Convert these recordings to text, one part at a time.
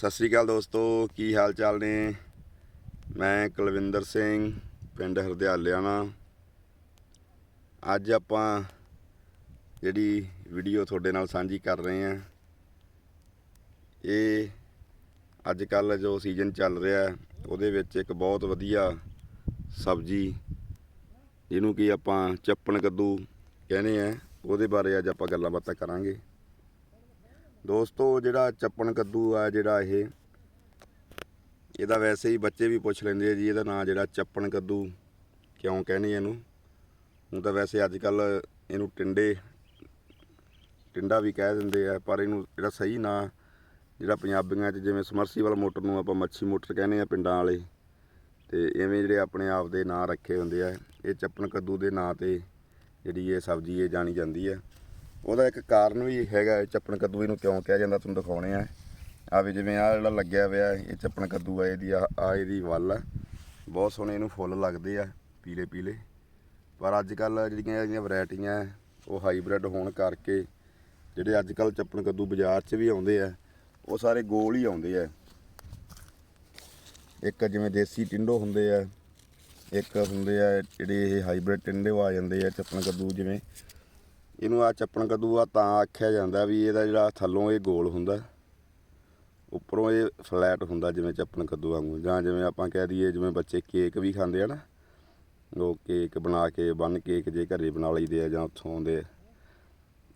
ਸਤਿ ਸ੍ਰੀ ਅਕਾਲ ਦੋਸਤੋ, ਕੀ ਹਾਲ ਚਾਲ ਨੇ? ਮੈਂ ਕੁਲਵਿੰਦਰ ਸਿੰਘ, ਪਿੰਡ ਹਰਦਿਆਲਿਆਣਾ। ਅੱਜ ਆਪਾਂ ਜਿਹੜੀ ਵੀਡੀਓ ਤੁਹਾਡੇ ਨਾਲ ਸਾਂਝੀ ਕਰ ਰਹੇ ਹਾਂ, ਇਹ ਅੱਜ ਕੱਲ ਜੋ ਸੀਜ਼ਨ ਚੱਲ ਰਿਹਾ ਉਹਦੇ ਵਿੱਚ ਇੱਕ ਬਹੁਤ ਵਧੀਆ ਸਬਜ਼ੀ, ਜਿਹਨੂੰ ਕਿ ਆਪਾਂ ਚੱਪਣ ਕੱਦੂ ਕਹਿੰਦੇ ਆ ਉਹਦੇ ਬਾਰੇ ਅੱਜ ਆਪਾਂ ਗੱਲਾਂ ਬਾਤਾਂ ਕਰਾਂਗੇ। ਦੋਸਤੋ, ਜਿਹੜਾ ਚੱਪਣ ਕੱਦੂ ਆ, ਜਿਹੜਾ ਇਹ, ਇਹਦਾ ਵੈਸੇ ਹੀ ਬੱਚੇ ਵੀ ਪੁੱਛ ਲੈਂਦੇ ਆ ਜੀ, ਇਹਦਾ ਨਾਂ ਜਿਹੜਾ ਚੱਪਣ ਕੱਦੂ ਕਿਉਂ ਕਹਿੰਦੇ ਇਹਨੂੰ? ਹੁਣ ਤਾਂ ਵੈਸੇ ਅੱਜ ਕੱਲ ਇਹਨੂੰ ਟਿੰਡੇ, ਟਿੰਡਾ ਵੀ ਕਹਿ ਦਿੰਦੇ ਆ, ਪਰ ਇਹਨੂੰ ਜਿਹੜਾ ਸਹੀ ਨਾਂ, ਜਿਹੜਾ ਪੰਜਾਬੀਆਂ 'ਚ ਜਿਵੇਂ ਸਮਰਸੀਬਲ ਮੋਟਰ ਨੂੰ ਆਪਾਂ ਮੱਛੀ ਮੋਟਰ ਕਹਿੰਦੇ ਆ ਪਿੰਡਾਂ ਵਾਲੇ, ਤੇ ਐਵੇਂ ਜਿਹੜੇ ਆਪਣੇ ਆਪ ਦੇ ਨਾਂ ਰੱਖੇ ਹੁੰਦੇ ਆ, ਇਹ ਚੱਪਣ ਕੱਦੂ ਦੇ ਨਾਂ ਤੇ ਜਿਹੜੀ ਇਹ ਸਬਜ਼ੀ ਇਹ ਜਾਣੀ ਜਾਂਦੀ ਆ। ਉਹਦਾ ਇੱਕ ਕਾਰਨ ਵੀ ਹੈਗਾ ਚੱਪਣ ਕੱਦੂ ਇਹਨੂੰ ਕਿਉਂ ਕਿਹਾ ਜਾਂਦਾ, ਤੁਹਾਨੂੰ ਦਿਖਾਉਣੇ ਆ। ਆ ਵੀ ਜਿਵੇਂ ਆ ਜਿਹੜਾ ਲੱਗਿਆ ਹੋਇਆ ਇਹ ਚੱਪਣ ਕੱਦੂ ਆ, ਇਹਦੀ ਆ ਆ ਇਹਦੀ ਵੱਲ ਆ। ਬਹੁਤ ਸੋਹਣੇ ਇਹਨੂੰ ਫੁੱਲ ਲੱਗਦੇ ਆ, ਪੀਲੇ ਪੀਲੇ। ਪਰ ਅੱਜ ਕੱਲ ਜਿਹੜੀਆਂ ਇਹਦੀਆਂ ਵੈਰਾਈਟੀਆਂ, ਉਹ ਹਾਈਬ੍ਰਿਡ ਹੋਣ ਕਰਕੇ ਜਿਹੜੇ ਅੱਜ ਕੱਲ ਚੱਪਣ ਕੱਦੂ ਬਾਜ਼ਾਰ 'ਚ ਵੀ ਆਉਂਦੇ ਆ, ਉਹ ਸਾਰੇ ਗੋਲ ਹੀ ਆਉਂਦੇ ਆ। ਇੱਕ ਜਿਵੇਂ ਦੇਸੀ ਟਿੰਡੋ ਹੁੰਦੇ ਆ, ਇੱਕ ਹੁੰਦੇ ਆ ਜਿਹੜੇ ਇਹ ਹਾਈਬ੍ਰਿਡ ਟਿੰਡੇ ਆ ਜਾਂਦੇ ਆ, ਚੱਪਣ ਕੱਦੂ ਜਿਵੇਂ ਇਹਨੂੰ ਆ ਚੱਪਣ ਕੱਦੂ ਆ ਤਾਂ ਆਖਿਆ ਜਾਂਦਾ ਵੀ ਇਹਦਾ ਜਿਹੜਾ ਥੱਲੋਂ ਇਹ ਗੋਲ ਹੁੰਦਾ। ਉੱਪਰੋਂ ਇਹ ਫਲੈਟ ਹੁੰਦਾ ਜਿਵੇਂ ਚੱਪਣ ਕੱਦੂ ਵਾਂਗੂ। ਜਾਂ ਜਿਵੇਂ ਆਪਾਂ ਕਹਿ ਦਈਏ ਜਿਵੇਂ ਬੱਚੇ ਕੇਕ ਵੀ ਖਾਂਦੇ ਆ ਨਾ, ਉਹ ਕੇਕ ਬਣਾ ਕੇ, ਬੰਨ ਕੇਕ ਜੇ ਘਰੇ ਬਣਾ ਲਈਦੇ ਆ ਜਾਂ ਉੱਥੋਂ ਆਉਂਦੇ ਆ।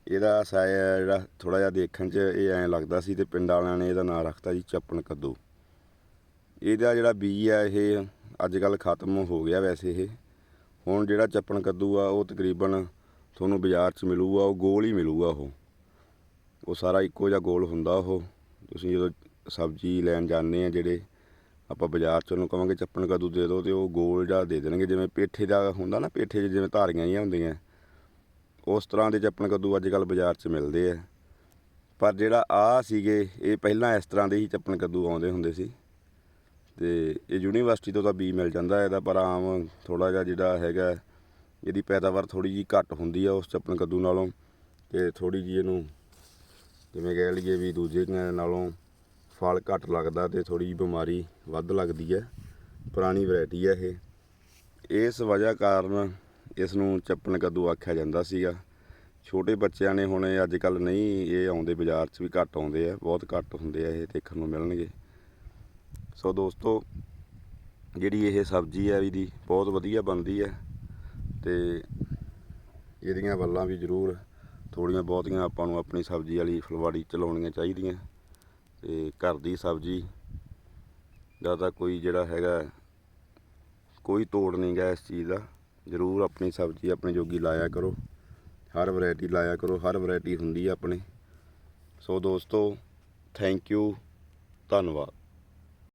ਇਹਦਾ ਸਾਇਆ ਜਿਹੜਾ ਥੋੜਾ ਜਿਹਾ ਦੇਖਣ 'ਚ ਇਹ ਐਂ ਲੱਗਦਾ ਸੀ ਤੇ ਪਿੰਡ ਵਾਲਿਆਂ ਨੇ ਇਹਦਾ ਨਾਂ ਰੱਖਤਾ ਜੀ ਚੱਪਣ ਕੱਦੂ। ਇਹਦਾ ਜਿਹੜਾ ਬੀਜ ਆ ਇਹ ਅੱਜ ਕੱਲ ਖਤਮ ਹੋ ਗਿਆ ਵੈਸੇ ਇਹ। ਹੁਣ ਜਿਹੜਾ ਚੱਪਣ ਕੱਦੂ ਆ ਉਹ ਤਕਰੀਬਨ ਤੁਹਾਨੂੰ ਬਾਜ਼ਾਰ 'ਚ ਮਿਲੂਗਾ, ਉਹ ਗੋਲ ਹੀ ਮਿਲੂਗਾ ਉਹ। ਉਹ ਸਾਰਾ ਇੱਕੋ ਜਿਹਾ ਗੋਲ ਹੁੰਦਾ ਉਹ। ਤੁਸੀਂ ਜਦੋਂ ਸਬਜ਼ੀ ਲੈਣ ਜਾਂਦੇ ਆ ਜਿਹੜੇ ਆਪਾਂ ਬਾਜ਼ਾਰ 'ਚ, ਉਹਨੂੰ ਕਹਾਂਗੇ ਚੱਪਣ ਕੱਦੂ ਦੇ ਦਿਓ ਤੇ ਉਹ ਗੋਲ ਜਿਹਾ ਦੇ ਦੇਣਗੇ। ਜਿਵੇਂ ਪੇਠੇ ਦਾ ਹੁੰਦਾ ਨਾ, ਪੇਠੇ 'ਚ ਜਿਵੇਂ ਧਾਰੀਆਂ ਹੀ ਹੁੰਦੀਆਂ। ਉਸ ਤਰ੍ਹਾਂ ਦੇ ਚੱਪਣ ਕੱਦੂ ਅੱਜ ਕੱਲ ਬਾਜ਼ਾਰ 'ਚ ਮਿਲਦੇ ਆ। ਪਰ ਜਿਹੜਾ ਆ ਸੀਗੇ, ਇਹ ਪਹਿਲਾਂ ਇਸ ਤਰ੍ਹਾਂ ਦੇ ਹੀ ਚੱਪਣ ਕੱਦੂ ਆਉਂਦੇ ਹੁੰਦੇ ਸੀ। ਤੇ ਇਹ ਯੂਨੀਵਰਸਿਟੀ ਤੋਂ ਤਾਂ ਬੀ ਮਿਲ ਜਾਂਦਾ ਇਹਦਾ, ਪਰ ਆਮ ਥੋੜਾ ਜਿਹਾ ਜਿਹੜਾ ਹੈਗਾ ਇਹਦੀ ਪੈਦਾਵਾਰ ਥੋੜੀ ਜੀ ਘੱਟ ਹੁੰਦੀ ਆ ਉਸ ਚੱਪਣ ਕੱਦੂ ਨਾਲੋਂ ਤੇ ਥੋੜੀ ਜੀ ਇਹਨੂੰ ਜਿਵੇਂ ਕਹਿ ਲਈਏ ਵੀ ਦੂਜੇ ਨਾਲੋਂ ਫਲ ਘੱਟ ਲੱਗਦਾ ਤੇ ਥੋੜੀ ਜੀ ਬਿਮਾਰੀ ਵੱਧ ਲੱਗਦੀ ਹੈ, ਪੁਰਾਣੀ ਵੈਰਾਈਟੀ ਹੈ ਇਹ। ਇਸ ਵਜ੍ਹਾ ਕਾਰਨ ਇਸ ਨੂੰ ਚੱਪਣ ਕੱਦੂ ਆਖਿਆ ਜਾਂਦਾ ਸੀਗਾ। ਛੋਟੇ ਬੱਚਿਆਂ ਨੇ ਹੁਣ ਅੱਜ ਕੱਲ ਨਹੀਂ, ਇਹ ਆਉਂਦੇ ਬਾਜ਼ਾਰ 'ਚ ਵੀ ਘੱਟ ਆਉਂਦੇ ਆ, ਬਹੁਤ ਘੱਟ ਹੁੰਦੇ ਆ ਇਹ ਦੇਖਣ ਨੂੰ ਮਿਲਣਗੇ। ਸੋ ਦੋਸਤੋ, ਜਿਹੜੀ ਇਹ ਸਬਜ਼ੀ ਆ ਇਹਦੀ ਬਹੁਤ ਵਧੀਆ ਬਣਦੀ ਹੈ। ਤੇ ਇਹਦੀਆਂ ਵੱਲਾਂ ਵੀ ਜ਼ਰੂਰ ਥੋੜੀਆਂ ਬਹੁਤੀਆਂ ਆਪਾਂ ਨੂੰ ਆਪਣੀ ਸਬਜ਼ੀ ਵਾਲੀ ਫੁਲਵਾੜੀ ਚਲਾਉਣੀਆਂ ਚਾਹੀਦੀਆਂ ਤੇ ਘਰ ਦੀ ਸਬਜ਼ੀ ਦਾ ਤਾਂ ਕੋਈ ਜਿਹੜਾ ਹੈਗਾ ਕੋਈ ਤੋੜ ਨਹੀਂ ਗਾ ਇਸ ਚੀਜ਼ ਦਾ। ਜ਼ਰੂਰ ਆਪਣੀ ਸਬਜ਼ੀ ਆਪਣੇ ਜੋਗੀ ਲਾਇਆ ਕਰੋ। ਹਰ ਵੈਰਾਈਟੀ ਲਾਇਆ ਕਰੋ, ਹਰ ਵੈਰਾਈਟੀ ਹੁੰਦੀ ਹੈ ਆਪਣੇ। ਸੋ ਦੋਸਤੋ ਥੈਂਕ ਯੂ ਧੰਨਵਾਦ।